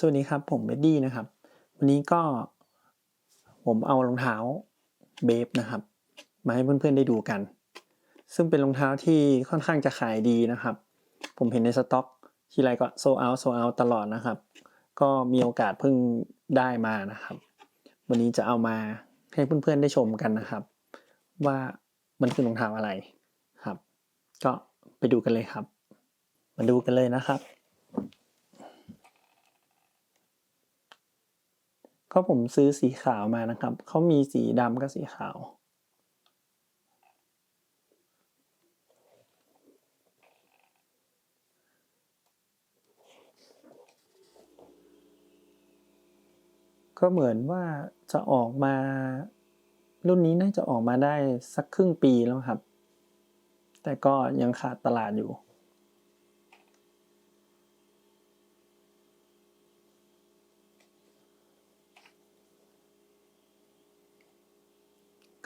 สวัสดีครับ ผมเบดดี้นะครับ วันนี้ก็ผมเอารองเท้าเบฟนะครับ มาให้เพื่อนๆได้ดูกัน ซึ่งเป็นรองเท้าที่ค่อนข้างจะขายดีนะครับ ผมเห็นในสต็อก ทีไรก็โซเอาโซเอาตลอดนะครับ ก็มีโอกาสเพิ่งได้มานะครับ วันนี้จะเอามาให้เพื่อนๆได้ชมกันนะครับ ว่ามันคือรองเท้าอะไรครับ ก็ไปดูกันเลยครับ มาดูกันเลยนะครับ ก็ผมซื้อสีขาวมานะครับ เขามีสีดำกับสีขาว ก็เหมือนว่าจะออกมา รุ่นนี้น่าจะออกมาได้สักครึ่งปีแล้วครับ แต่ก็ยังขาดตลาดอยู่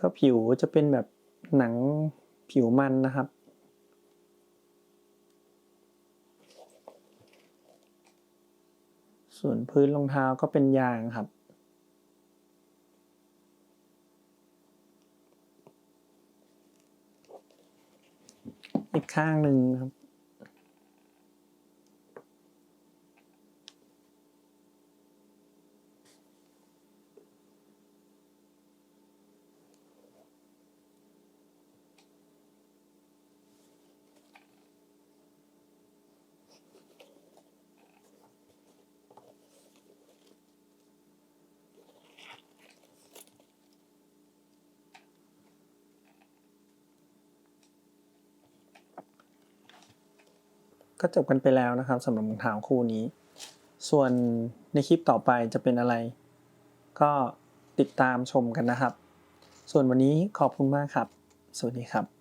ก็ผิวจะเป็นแบบหนังผิวมันนะครับ ส่วนพื้นรองเท้าก็เป็นยางครับ อีกข้างหนึ่งครับ ก็จบกันไปแล้วนะครับสำหรับรองเท้าคู่นี้ ส่วนในคลิปต่อไปจะเป็นอะไร ก็ติดตามชมกันนะครับ ส่วนวันนี้ขอบคุณมากครับ สวัสดีครับ